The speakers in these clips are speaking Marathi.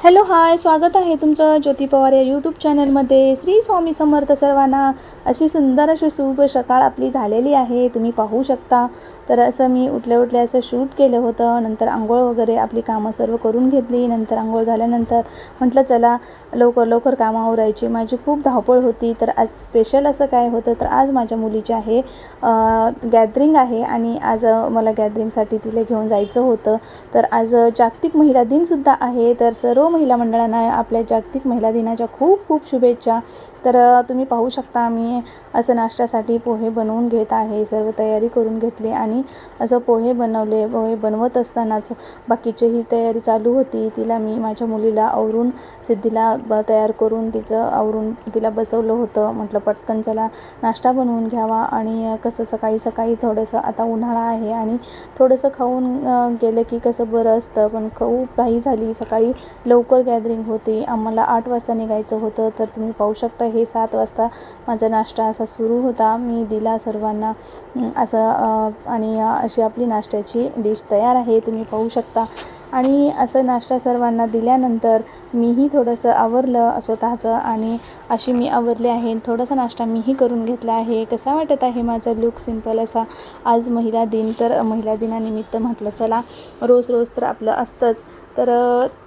हॅलो हाय स्वागत आहे तुमचं ज्योती पवार या यूट्यूब चॅनलमध्ये श्री स्वामी समर्थ सर्वांना अशी सुंदर अशी शुभ सकाळ आपली झालेली आहे तुम्ही पाहू शकता. तर असं मी उठल्या उठल्या असं शूट केलं होतं नंतर आंघोळ वगैरे आपली कामं सर्व करून घेतली नंतर आंघोळ झाल्यानंतर म्हटलं चला लवकर लवकर कामं आवरायची. माझी खूप धावपळ होती तर आज स्पेशल असं काय होतं तर आज माझ्या मुलीची आहे गॅदरिंग आहे आणि आज मला गॅदरिंगसाठी तिला घेऊन जायचं होतं. तर आज जागतिक महिला दिनसुद्धा आहे तर सर्व महिला मंडळांना आपल्या जागतिक महिला दिनाच्या खूप खूप शुभेच्छा. तर तुम्ही पाहू शकता मी असं नाश्त्यासाठी पोहे बनवून घेत आहे सर्व तयारी करून घेतली आणि असं पोहे बनवले पोहे बनवत असतानाच बाकीची ही तयारी चालू होती. तिला मी माझ्या मुलीला आवरून सिद्धीला ब तयार करून तिचं आवरून तिला बसवलं होतं. म्हटलं पटकन चला नाश्ता बनवून घ्यावा. आणि कसं सकाळी सकाळी थोडंसं आता उन्हाळा आहे आणि थोडंसं खाऊन गेलं की कसं बरं असतं. पण खूप घाई झाली. सकाळी लव लवकर गॅदरिंग होती. आम्हाला आठ वाजता निघायचं होतं. तर तुम्ही पाहू शकता हे सात वाजता माझा नाश्ता असा सुरू होता. मी दिला सर्वांना. असं आणि अशी आपली नाश्त्याची डिश तयार आहे. तुम्ही पाहू शकता. आणि असं नाश्ता सर्वांना दिल्यानंतर मीही थोडंसं आवरलं स्वतःचं आणि अशी मी आवरले आहे. थोडासा नाश्ता मीही करून घेतला आहे. कसा वाटत आहे माझा लुक सिंपल असा. आज महिला दिन. तर महिला दिनानिमित्त म्हटलं चला रोज रोज तर आपलं असतंच. तर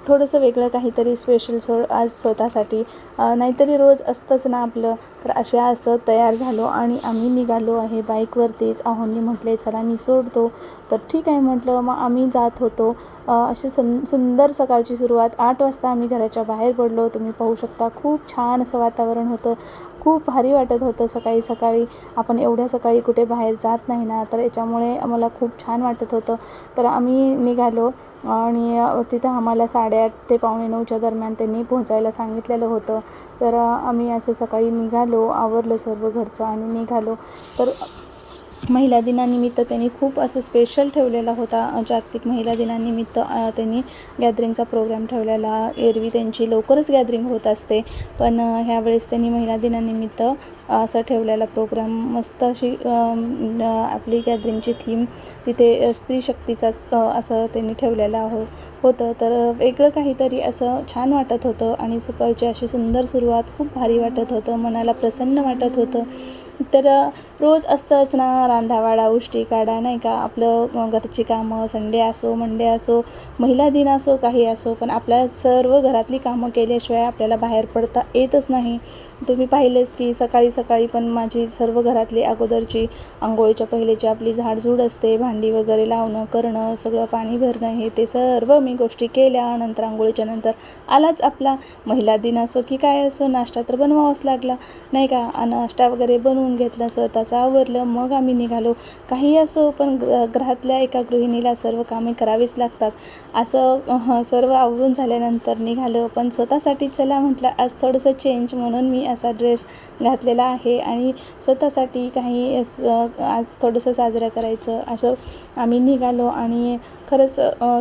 थोडंसं वेगळं काहीतरी स्पेशल सो आज स्वतःसाठी. नाहीतरी रोज असतंच ना आपलं. तर अशा असं तयार झालो आणि आम्ही निघालो आहे बाईकवरतीच. आहोंनी म्हटले चला मी सोडतो. तर ठीक आहे म्हटलं मग आम्ही जात होतो. अशी सं सुंदर सकाळची सुरुवात. आठ वाजता आम्ही घराच्या बाहेर पडलो. तुम्ही पाहू शकता खूप छान असं वातावरण होतं. खूप भारी वाटत होतं सकाळी सकाळी. आपण एवढ्या सकाळी कुठे बाहेर जात नाही ना. तर याच्यामुळे आम्हाला खूप छान वाटत होतं. तर आम्ही निघालो आणि तिथं आम्हाला साडेआठ ते पावणे नऊच्या दरम्यान त्यांनी पोहोचायला सांगितलेलं होतं. तर आम्ही असं सकाळी निघालो आवरलं सर्व घरचं आणि निघालो. तर महिला दिनानिमित्त त्यांनी खूप असं स्पेशल ठेवलेला होता. जागतिक महिला दिनानिमित्त त्यांनी गॅदरिंगचा प्रोग्राम ठेवलेला. एरवी त्यांची लवकरच गॅदरिंग होत असते. पण ह्यावेळेस त्यांनी महिला दिनानिमित्त असं ठेवलेला प्रोग्राम मस्त अशी आपली गॅदरिंगची थीम तिथे स्त्री शक्तीचाच असं त्यांनी ठेवलेलं हो होतं. तर वेगळं काहीतरी असं छान वाटत होतं आणि सकाळची अशी सुंदर सुरुवात खूप भारी वाटत होतं. मनाला प्रसन्न वाटत होतं. तर रोज असतंच ना रांधावाडा उष्टी काढा नाही का? आपलं घरची कामं संडे असो मंडे असो महिला दिन असो काही असो पण आपल्या सर्व घरातली कामं केल्याशिवाय आपल्याला बाहेर पडता येतच नाही. तुम्ही पाहिलेच की सकाळी सकाळी पण माझी सर्व घरातली अगोदरची आंघोळीच्या पहिलेची आपली झाडझूड असते. भांडी वगैरे लावणं करणं सगळं पाणी भरणं हे ते सर्व मी गोष्टी केल्या. नंतर आंघोळीच्या नंतर आलाच आपला. महिला दिन असो की काय असो नाश्ता तर बनवावाच लागला नाही का? नाश्ता वगैरे बनवून घेतलं स्वतःचं आवरलं मग आम्ही निघालो. काही असो पण ग्र घरातल्या एका गृहिणीला सर्व कामे करावीच लागतात. असं सर्व आवरून झाल्यानंतर निघालो. पण स्वतःसाठी चला म्हटलं आज थोडंसं चेंज म्हणून मी असा ड्रेस घातलेला आहे. आणि स्वतःसाठी काही असं आज थोडंसं साजरं करायचं असं आम्ही निघालो. आणि खरंच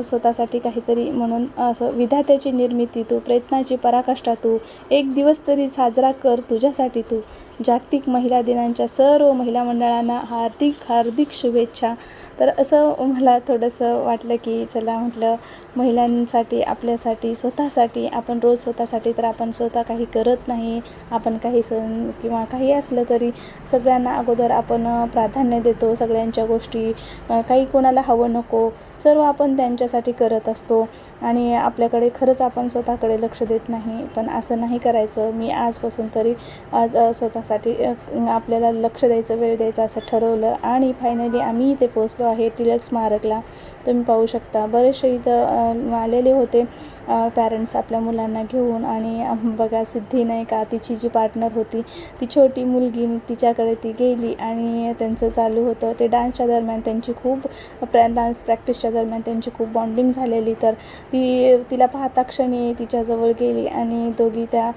स्वतःसाठी काहीतरी म्हणून असं विधात्याची निर्मिती तू प्रयत्नाची पराकाष्ठा तू एक दिवस तरी साजरा कर तुझ्यासाठी तू. जागतिक महिला दिनांच्या सर्व महिला मंडळांना हार्दिक हार्दिक शुभेच्छा. तर असं मला थोडंसं वाटलं की चला म्हटलं महिलांसाठी आपल्यासाठी स्वतःसाठी आपण रोज स्वतःसाठी तर आपण स्वतः काही करत नाही आपण काही सण किंवा काही असलं तरी सगळ्यांना अगोदर आपण प्राधान्य देतो सगळ्यांच्या गोष्टी काही कोणाला हवं नको सर्व आपण त्यांच्यासाठी करत असतो. आणि आपल्याकडे खरंच आपण स्वतःकडे लक्ष देत नाही पण असं नाही करायचं. मी आजपासून तरी आज स्वतःसाठी आपल्याला लक्ष द्यायचं वेळ द्यायचा असं ठरवलं. आणि फायनली आम्ही इथे पोचलो आहे टिळक स्मारकला. तुम्ही पाहू शकता. बरेचसे इथं आलेले होते पॅरेंट्स आपल्या मुलांना घेऊन. आणि बघा सिद्धी नाही का? तिची जी पार्टनर होती ती छोटी मुलगी तिच्याकडे ती गेली आणि त्यांचं चालू होतं. ते डान्सच्या दरम्यान त्यांची खूप प्रॅ डान्स प्रॅक्टिसच्या दरम्यान त्यांची खूप बॉन्डिंग झालेली. तर ती तिला पाहता क्षणी तिच्याजवळ गेली आणि दोघी त्या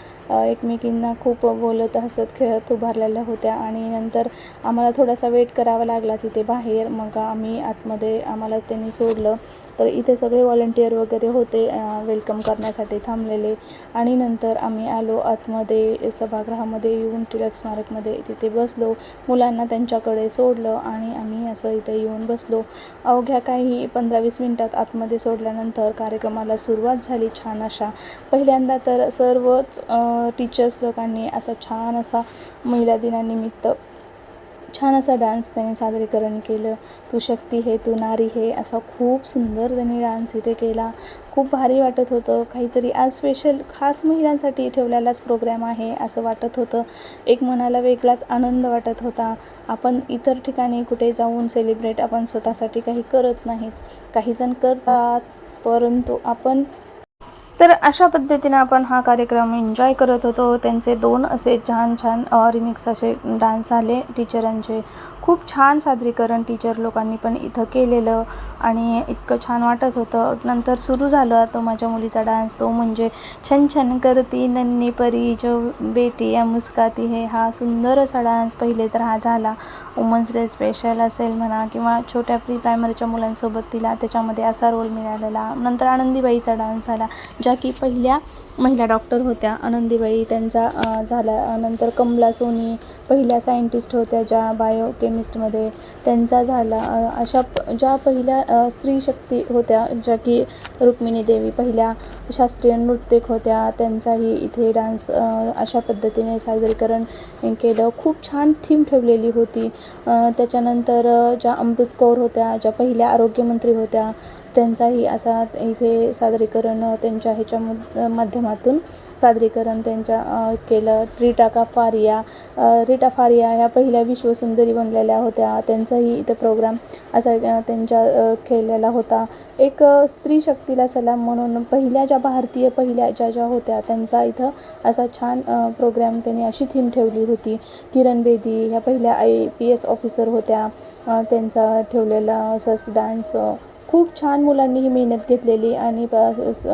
एकमेकींना खूप बोलत हसत खेळत उभारलेल्या होत्या आणि नंतर आम्हाला थोडासा वेट करावा लागला तिथे बाहेर. मग आम्ही आतमध्ये आम्हाला त्यांनी सोडलं. तर इथे सगळे व्हॉलंटियर वगैरे होते वेलकम करण्यासाठी थांबलेले. आणि नंतर आम्ही आलो आतमध्ये सभागृहामध्ये येऊन टिळक स्मारकमध्ये तिथे बसलो. मुलांना त्यांच्याकडे सोडलं आणि आम्ही असं इथे येऊन बसलो. अवघ्या काही पंधरा वीस मिनटात आतमध्ये सोडल्यानंतर कार्यक्रमाला सुरुवात झाली छान अशा. पहिल्यांदा तर सर्वच टीचर्स लोकांनी असा छान असा महिला दिनानिमित्त छान असा डान्स त्यांनी सादरीकरण केलं. तू शक्ती हे तू नारी हे असा खूप सुंदर त्यांनी डान्स इथे केला. खूप भारी वाटत होतं. काहीतरी आज स्पेशल खास महिलांसाठी ठेवलेलाच प्रोग्रॅम आहे असं वाटत होतं. एक मनाला वेगळाच आनंद वाटत होता. आपण इतर ठिकाणी कुठे जाऊन सेलिब्रेट आपण स्वतःसाठी काही करत नाहीत. काहीजण करतात परंतु आपण तर अशा पद्धतीने आपण हा कार्यक्रम एन्जॉय करत होतो. त्यांचे दोन असे छान छान रिमिक्स असे डान्स आले. टीचरांचे खूप छान सादरीकरण टीचर लोकांनी पण इथं केलेलं आणि इतकं छान वाटत होतं. नंतर सुरू झालं तो माझ्या मुलीचा डान्स तो म्हणजे छन छन करती नन्नी परी जो बेटी या मुस्काती हे. हा सुंदर असा डान्स पहिले तर हा झाला. वुमन्स डे स्पेशल असेल म्हणा किंवा छोट्या प्री प्रायमरीच्या मुलांसोबत तिला त्याच्यामध्ये असा रोल मिळालेला. नंतर आनंदीबाईचा डान्स झाला ज्या की पहिल्या महिला डॉक्टर होत्या. आनंदीबाई त्यांचा झाला. नंतर कमला सोनी पहिल्या सायंटिस्ट होत्या ज्या बायो केमिस्टमध्ये त्यांचा झाला. अशा ज्या पहिल्या स्त्रीशक्ती स्त्री शक्ती होत्या ज्या की रुक्मिणी देवी पहिल्या शास्त्रीय नृत्यक होत्या त्यांचाही इथे डान्स अशा पद्धतीने सादरीकरण केलं. खूप छान थीम ठेवलेली होती. त्याच्यानंतर ज्या अमृत कौर होत्या ज्या पहिल्या आरोग्यमंत्री होत्या त्यांचाही असा इथे सादरीकरण त्यांच्या ह्याच्या माध्यमातून सादरीकरण त्यांच्या केलं. रीटा का फारिया रिटा फारिया ह्या पहिल्या विश्वसुंदरी बनलेल्या होत्या. त्यांचाही इथं प्रोग्राम असा त्यांच्या केलेला होता. एक स्त्री शक्तीला सलाम म्हणून पहिल्या ज्या भारतीय पहिल्या ज्या ज्या होत्या त्यांचा इथं असा छान प्रोग्राम त्यांनी अशी थीम ठेवली होती. किरण बेदी ह्या पहिल्या आय पी एस ऑफिसर होत्या. त्यांचा ठेवलेला असंच डान्स खूप छान मुलांनी ही मेहनत घेतलेली आणि प- स-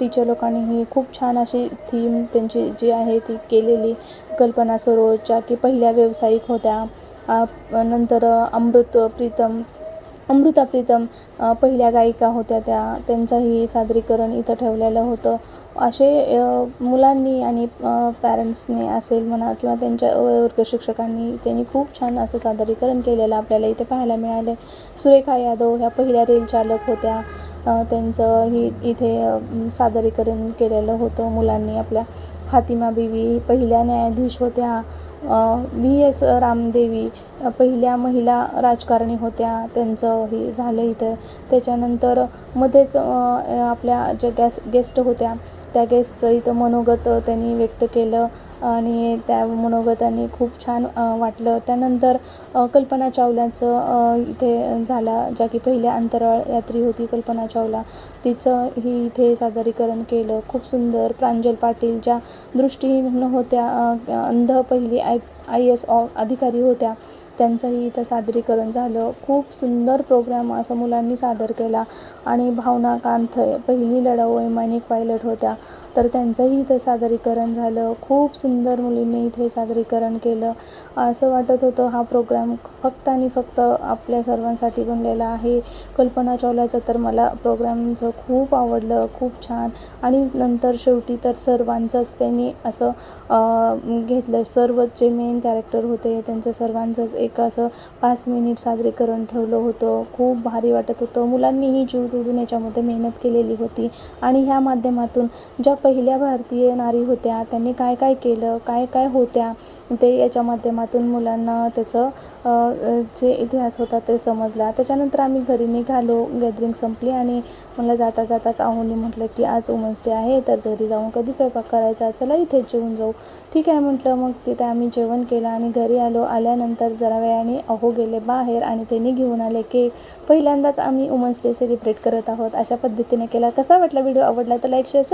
टीचर लोकांनीही खूप छान अशी थीम त्यांची जी आहे ती केलेली. कल्पना सरोजच्या की पहिल्या व्यावसायिक होत्या. नंतर अमृत प्रीतम अमृता प्रीतम पहिल्या गायिका होत्या त्या. त्यांचंही सादरीकरण इथं ठेवलेलं होतं. असे मुलांनी आणि पॅरेंट्सनी असेल म्हणा किंवा त्यांच्या वर्ग शिक्षकांनी त्यांनी खूप छान असं सादरीकरण केलेलं आपल्याला इथे पाहायला मिळाले सुरेखा यादव ह्या पहिल्या रेल चालक होत्या. त्यांचं ही इथे सादरीकरण केलेलं होतं मुलांनी आपल्या. फातिमा बीवी पहिल्या न्यायाधीश होत्या. व्ही एस रामदेवी पहिल्या महिला राजकारणी होत्या. त्यांचं हे झालं इथं. त्याच्यानंतर मध्येच आपल्या ज्या गॅस गेस्ट होत्या त्या गेस्टचं इथं मनोगत त्यांनी व्यक्त केलं आणि त्या मनोगताने खूप छान वाटलं. त्यानंतर कल्पना चावलाचं इथे झाला ज्या की पहिल्या अंतराळ यात्री होती कल्पना चावला. तिचं ही इथे सादरीकरण केलं. खूप सुंदर प्रांजल पाटील ज्या दृष्टीहीन होत्या अंध पहिली आय आय एस ऑ अधिकारी होत्या त्यांचंही इथं सादरीकरण झालं. खूप सुंदर प्रोग्राम असं मुलांनी सादर केला. आणि भावना कांथय पहिली लढाऊ वैमानिक पायलट होत्या. तर त्यांचंही इथं सादरीकरण झालं. खूप सुंदर मुलींनी इथे सादरीकरण केलं. असं वाटत होतं हा प्रोग्राम फक्त आणि फक्त आपल्या सर्वांसाठी बनलेला आहे. कल्पना चावलाचं तर मला प्रोग्रामचं खूप आवडलं. खूप छान. आणि नंतर शेवटी तर सर्वांचंच त्यांनी असं घेतलं. सर्वच जे मेन कॅरेक्टर होते त्यांचं सर्वांचंच एक असं पाच मिनिट सादरीकरण ठेवलं होतं. खूप भारी वाटत होतं. मुलांनीही जीव तोडून याच्यामध्ये मेहनत केलेली होती. आणि ह्या माध्यमातून ज्या पहिल्या भारतीय नारी होत्या त्यांनी काय काय केलं काय काय होत्या ते याच्या माध्यमातून मुलांना त्याचं जे इतिहास होता ते समजला. त्याच्यानंतर आम्ही घरी निघालो. गॅदरिंग संपली आणि मला जाता जाताच आहोनी म्हटलं की आज वुमन्स डे आहे तर घरी जाऊन कधी स्वयंपाक करायचा? चला इथेच जेवून जाऊ. ठीक आहे म्हटलं. मग तिथे आम्ही जेवण केलं आणि घरी आलो. आल्यानंतर जरा वेळाने अहो गेले बाहेर आणि त्यांनी घेऊन आले केक. पहिल्यांदाच आम्ही वुमन्स डे सेलिब्रेट करत आहोत. अशा पद्धतीने केला. कसा वाटला व्हिडिओ आवडला तर लाईक शेअर